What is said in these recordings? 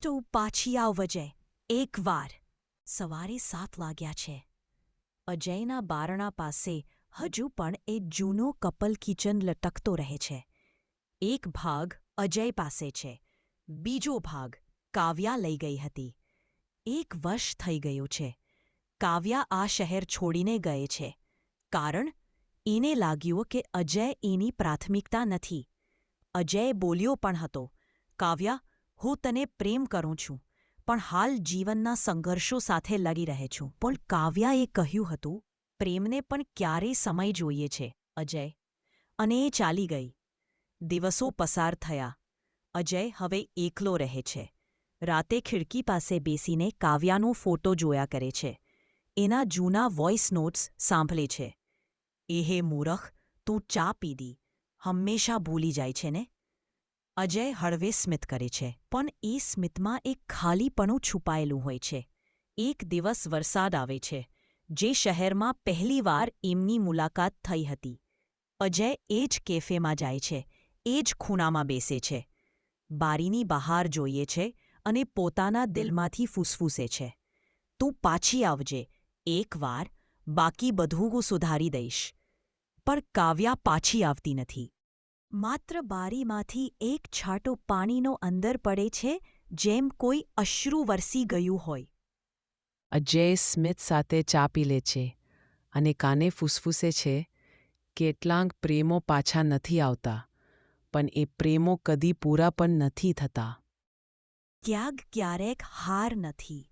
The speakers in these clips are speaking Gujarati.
તો પાછી આવ અજય એકવાર. સવારે સાત લાગ્યા છે. અજયના બારણા પાસે હજુ પણ એ જૂનો કપલ કિચન લટકતો રહે છે. એક ભાગ અજય પાસે છે. બીજો ભાગ કાવ્યા લઈ ગઈ હતી. એક વર્ષ થઈ ગયું છે. કાવ્યા આ શહેર છોડીને ગયે છે. કારણ એને લાગ્યું કે અજય એની પ્રાથમિકતા નથી. અજય બોલ્યો પણ હતો, કાવ્યા હું તને પ્રેમ કરું છું, પણ હાલ જીવનના સંઘર્ષો સાથે લડી રહે છું. પણ કાવ્યાએ કહ્યું હતું, પ્રેમને પણ ક્યારે સમય જોઈએ છે, અજય. અને એ ચાલી ગઈ. દિવસો પસાર થયા. અજય હવે એકલો રહે છે. રાતે ખિડકી પાસે બેસીને કાવ્યાનો ફોટો જોયા કરે છે. એના જૂના વોઇસ નોટ્સ સાંભળે છે. એ હે મૂરખ, તું ચા પીધી. હંમેશા ભૂલી જાય છે ને? અજય હળવે સ્મિત કરે છે, પણ એ સ્મિતમાં એક ખાલીપણું છુપાયેલું હોય છે. એક દિવસ વરસાદ આવે છે, જે શહેરમાં પહેલીવાર એમની મુલાકાત થઈ હતી. અજય એ જ કેફેમાં જાય છે, એ જ ખૂણામાં બેસે છે. બારીની બહાર જોઈએ છે અને પોતાના દિલમાંથી ફૂસફૂસે છે. તું પાછી આવજે એકવાર બાકી બધું હું સુધારી દઈશ. પણ કાવ્યા પાછી આવતી નથી. માત્ર બારીમાંથી એક છાંટો પાણીનો અંદર પડે છે જેમ કોઈ અશ્રુ વરસી ગયું હોય. અજય સ્મિત સાથે ચા પી લે છે અને કાને ફૂસફૂસે છે કેટલાંક પ્રેમો પાછા નથી આવતા પણ એ પ્રેમો કદી પૂરા પણ નથી થતા. ક્યાંક ક્યારેક હાર નથી.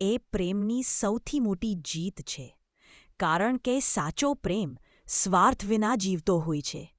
એ પ્રેમની સૌથી મોટી જીત છે. કારણ કે સાચો પ્રેમ સ્વાર્થ વિના જીવતો હોય છે.